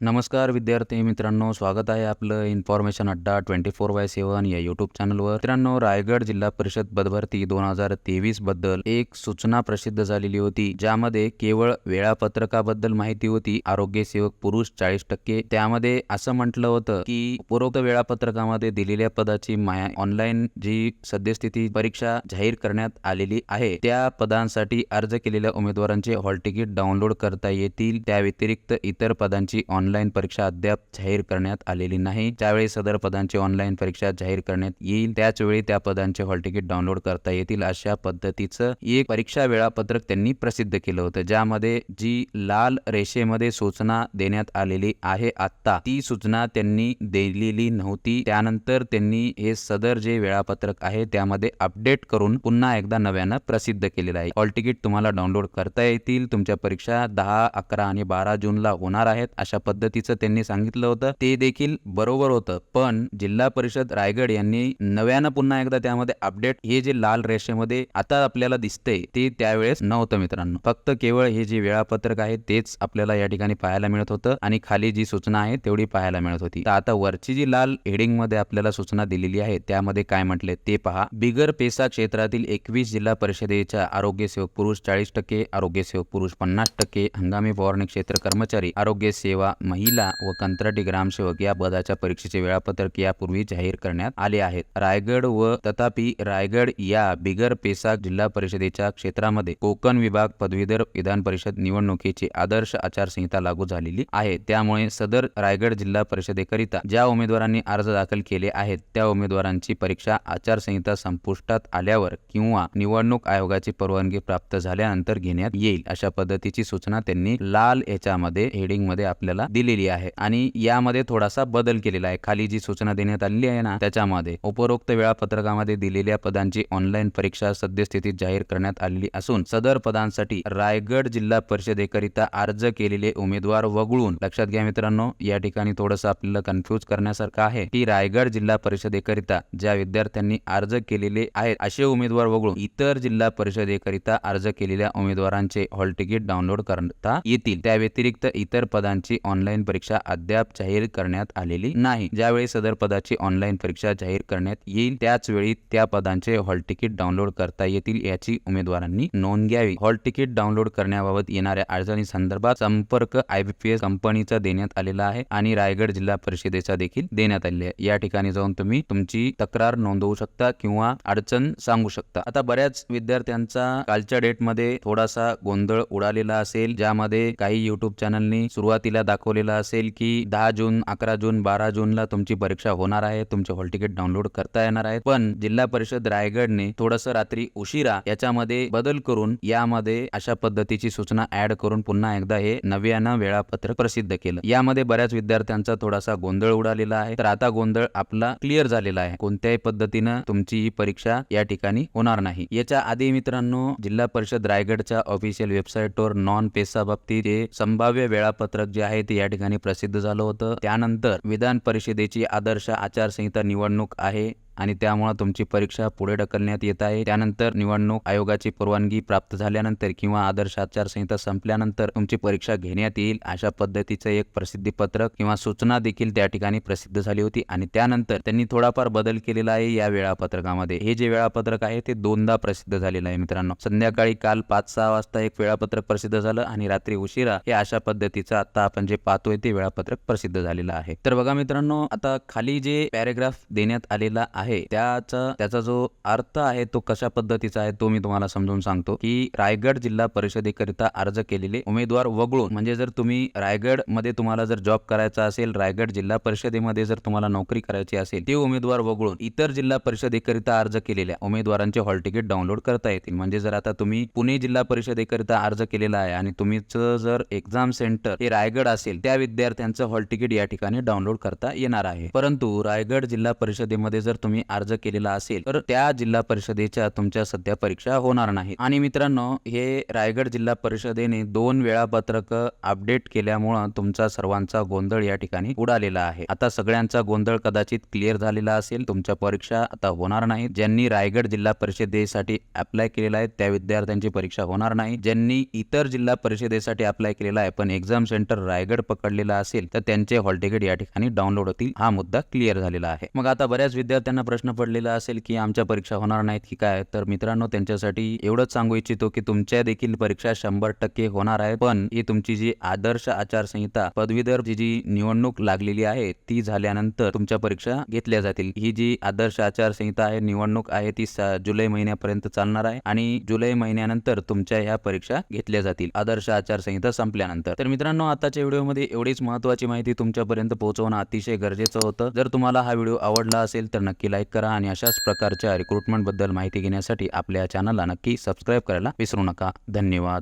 नमस्कार विद्यार्थी मित्रांनो. स्वागत आहे आपलं इन्फॉर्मेशन अड्डा ट्वेंटी फोर बाय सेवन या युट्यूब चॅनलवर मित्रांनो रायगड जिल्हा परिषद पदभरती दोन हजार तेवीसबद्दल एक सूचना प्रसिद्ध झालेली होती ज्यामध्ये केवळ वेळापत्रकाबद्दल माहिती होती आरोग्य सेवक पुरुष चाळीस टक्के. त्यामध्ये असं म्हटलं होतं की उपरोक्त वेळापत्रकामध्ये दिलेल्या पदाची माया ऑनलाईन जी सद्यस्थिती परीक्षा जाहीर करण्यात आलेली आहे त्या पदांसाठी अर्ज केलेल्या उमेदवारांचे हॉल तिकीट डाउनलोड करता येतील. त्या व्यतिरिक्त इतर पदांची ऑनलाईन परीक्षा अद्याप जाहीर करण्यात आलेली नाही. ज्यावेळी सदर पदांची ऑनलाईन परीक्षा जाहीर करण्यात येईल. त्याचवेळी त्या पदांचे हॉल तिकीट डाउनलोड करता येतील अशा पद्धतीचं एक परीक्षा वेळापत्रक त्यांनी प्रसिद्ध केलं होतं. ज्यामध्ये जी लाल रेषेमध्ये सूचना देण्यात आलेली आहे आत्ता ती सूचना त्यांनी दिलेली नव्हती. त्यानंतर त्यांनी हे सदर जे वेळापत्रक आहे त्यामध्ये अपडेट करून पुन्हा एकदा नव्यानं प्रसिद्ध केलेलं आहे. हॉल तिकीट तुम्हाला डाउनलोड करता येतील. तुमच्या परीक्षा दहा अकरा आणि बारा जूनला होणार आहेत अशा पद्धतीचं त्यांनी सांगितलं होतं. ते देखील बरोबर होतं. पण जिल्हा परिषद रायगड यांनी नव्यानं पुन्हा एकदा त्यामध्ये अपडेट हे जे लाल रेषेमध्ये आता आपल्याला दिसतंय ते त्यावेळेस नव्हतं मित्रांनो. फक्त केवळ हे जे वेळापत्रक आहे तेच आपल्याला या ठिकाणी पाहायला मिळत होतं आणि खाली जी सूचना आहे तेवढी पाहायला मिळत होती. तर आता वरची जी लाल हेडिंगमध्ये आपल्याला सूचना दिलेली आहे त्यामध्ये काय म्हटले ते पहा. बिगर पेसा क्षेत्रातील एकवीस जिल्हा परिषदेच्या आरोग्य सेवक पुरुष चाळीस टक्के आरोग्य सेवक पुरुष पन्नास टक्के हंगामी फवारणी क्षेत्र कर्मचारी आरोग्य सेवा महिला व कंत्राटी ग्रामसेवक या पदाच्या परीक्षेचे वेळापत्रक यापूर्वी जाहीर करण्यात आले आहेत. रायगड व तथापि रायगड या बिगर पेसाग जिल्हा परिषदेच्या क्षेत्रामध्ये कोकण विभाग पदवीधर विधान परिषद निवडणुकीची आदर्श आचारसंहिता लागू झालेली आहे. त्यामुळे सदर रायगड जिल्हा परिषदेकरिता ज्या उमेदवारांनी अर्ज दाखल केले आहेत त्या उमेदवारांची परीक्षा आचारसंहिता संपुष्टात आल्यावर किंवा निवडणूक आयोगाची परवानगी प्राप्त झाल्यानंतर घेण्यात येईल अशा पद्धतीची सूचना त्यांनी लाल याच्यामध्ये हेडिंगमध्ये आपल्याला दिलेली आहे आणि यामध्ये थोडासा बदल केलेला आहे. खाली जी सूचना देण्यात आलेली आहे ना त्याच्यामध्ये उपरोक्त वेळापत्रकामध्ये दिलेल्या पदांची ऑनलाईन परीक्षा सद्यस्थितीत जाहीर करण्यात आलेली असून सदर पदांसाठी रायगड जिल्हा परिषदेकरिता अर्ज केलेले उमेदवार वगळून लक्षात घ्या मित्रांनो या ठिकाणी थोडंसं आपल्याला कन्फ्यूज करण्यासारखं आहे की रायगड जिल्हा परिषदेकरिता ज्या विद्यार्थ्यांनी अर्ज केलेले आहेत असे उमेदवार वगळून इतर जिल्हा परिषदेकरिता अर्ज केलेल्या उमेदवारांचे हॉल तिकीट डाउनलोड करता येतील. त्या व्यतिरिक्त इतर पदांची ऑनलाईन परीक्षा अद्याप जाहीर करण्यात आलेली नाही. ज्यावेळी सदर पदाची ऑनलाईन परीक्षा जाहीर करण्यात येईल त्याच वेळी त्या पदांचे हॉल तिकीट डाउनलोड करता येतील याची उमेदवारांनी नोंद घ्यावी. हॉल तिकीट डाउनलोड करण्याबाबत येणाऱ्या अडचणी संदर्भात संपर्क आयबीपीएस कंपनीचा देण्यात आलेला आहे आणि रायगड जिल्हा परिषदेचा देखील देण्यात आलेला आहे. या ठिकाणी जाऊन तुम्ही तुमची तक्रार नोंदवू शकता किंवा अडचण सांगू शकता. आता बऱ्याच विद्यार्थ्यांचा कालच्या डेटमध्ये थोडासा गोंधळ उडालेला असेल ज्यामध्ये काही युट्यूब चॅनलनी सुरुवातीला दाखवलेला असेल की दहा जून अकरा जून बारा जूनला तुमची परीक्षा होणार आहे तुमचे हॉल तिकीट डाउनलोड करता येणार आहे पण जिल्हा परिषद रायगडने थोडस रात्री उशिरा याच्यामध्ये बदल करून यामध्ये अशा पद्धतीची सूचना ऍड करून पुन्हा एकदा हे नव्यानं वेळापत्रक प्रसिद्ध केलं. यामध्ये बऱ्याच विद्यार्थ्यांचा थोडासा गोंधळ उडालेला आहे. तर आता गोंधळ आपला क्लिअर झालेला आहे. कोणत्याही पद्धतीनं तुमची ही परीक्षा या ठिकाणी होणार नाही. याच्या आधी मित्रांनो जिल्हा परिषद रायगडच्या ऑफिशियल वेबसाईटवर नॉन पेसा बाबतीत हे संभाव्य वेळापत्रक जे आहे ते या या ठिकाणी प्रसिद्ध झालं होतं. त्यानंतर विधान परिषदेची आदर्श आचारसंहिता निवडणूक आहे. आणि त्यामुळे तुमची परीक्षा पुढे ढकलण्यात येत आहे. त्यानंतर निवडणूक आयोगाची परवानगी प्राप्त झाल्यानंतर किंवा आदर्श आचारसंहिता संपल्यानंतर तुमची परीक्षा घेण्यात येईल अशा पद्धतीचं एक प्रसिद्धी पत्रक किंवा सूचना देखील त्या ठिकाणी प्रसिद्ध झाली होती. आणि त्यानंतर त्यांनी थोडाफार बदल केलेला आहे या वेळापत्रकामध्ये. हे जे वेळापत्रक आहे ते दोनदा प्रसिद्ध झालेलं आहे मित्रांनो. संध्याकाळी काल पाच सहा वाजता एक वेळापत्रक प्रसिद्ध झालं आणि रात्री उशिरा हे अशा पद्धतीचं आता आपण जे पाहतोय ते वेळापत्रक प्रसिद्ध झालेलं आहे. तर बघा मित्रांनो आता खाली जे पॅरेग्राफ देण्यात आलेला आहे त्याचा त्याचा जो अर्थ आहे तो कशा पद्धतीचा आहे तो मी तुम्हाला समजून सांगतो की रायगड जिल्हा परिषदेकरिता अर्ज केलेले उमेदवार वगळून म्हणजे जर तुम्ही रायगडमध्ये तुम्हाला जर जॉब करायचा असेल रायगड जिल्हा परिषदेमध्ये जर तुम्हाला नोकरी करायची असेल ते उमेदवार वगळून इतर जिल्हा परिषदेकरिता अर्ज केलेल्या उमेदवारांचे हॉल तिकीट डाउनलोड करता येतील. म्हणजे जर आता तुम्ही पुणे जिल्हा परिषदेकरिता अर्ज केलेला आहे आणि तुमचं जर एक्झाम सेंटर हे रायगड असेल त्या विद्यार्थ्यांचं हॉल तिकीट या ठिकाणी डाउनलोड करता येणार आहे. परंतु रायगड जिल्हा परिषदेमध्ये जर तुम्ही तुम्ही अर्ज केलेला असेल तर त्या जिल्हा परिषदेच्या तुमच्या सध्या परीक्षा होणार नाहीत आणि मित्रांनो हे रायगड जिल्हा परिषदेने दोन वेळापत्रक अपडेट केल्यामुळं तुमचा सर्वांचा गोंधळ या ठिकाणी उडालेला आहे. आता सगळ्यांचा गोंधळ कदाचित क्लिअर झालेला असेल तुमच्या परीक्षा आता होणार नाही. ज्यांनी रायगड जिल्हा परिषदेसाठी अप्लाय केलेला आहे त्या विद्यार्थ्यांची परीक्षा होणार नाही. ज्यांनी इतर जिल्हा परिषदेसाठी अप्लाय केलेला आहे पण एक्झाम सेंटर रायगड पकडलेला असेल तर त्यांचे हॉल तिकीट या ठिकाणी डाउनलोड होतील. हा मुद्दा क्लिअर झालेला आहे. मग आता बऱ्याच विद्यार्थ्यांना प्रश्न पडलेला असेल की आमच्या परीक्षा होणार नाहीत की काय तर मित्रांनो त्यांच्यासाठी एवढंच सांगू इच्छितो की तुमच्या देखील परीक्षा शंभर टक्के होणार आहे. पण ही तुमची जी आदर्श आचारसंहिता पदवीधर जी जी निवडणूक लागलेली आहे ती झाल्यानंतर तुमच्या परीक्षा घेतल्या जातील. ही जी आदर्श आचारसंहिता आहे निवडणूक आहे ती जुलै महिन्यापर्यंत चालणार आहे आणि जुलै महिन्यानंतर तुमच्या ह्या परीक्षा घेतल्या जातील. आदर्श आचारसंहिता संपल्यानंतर. तर मित्रांनो आताच्या व्हिडिओमध्ये एवढीच महत्त्वाची माहिती तुमच्यापर्यंत पोहोचवणं अतिशय गरजेचं होतं. जर तुम्हाला हा व्हिडिओ आवडला असेल तर नक्की लाईक करा आणि अशाच प्रकारच्या रिक्रुटमेंटबद्दल माहिती घेण्यासाठी आपल्या चॅनलला नक्की सबस्क्राईब करायला विसरू नका. धन्यवाद.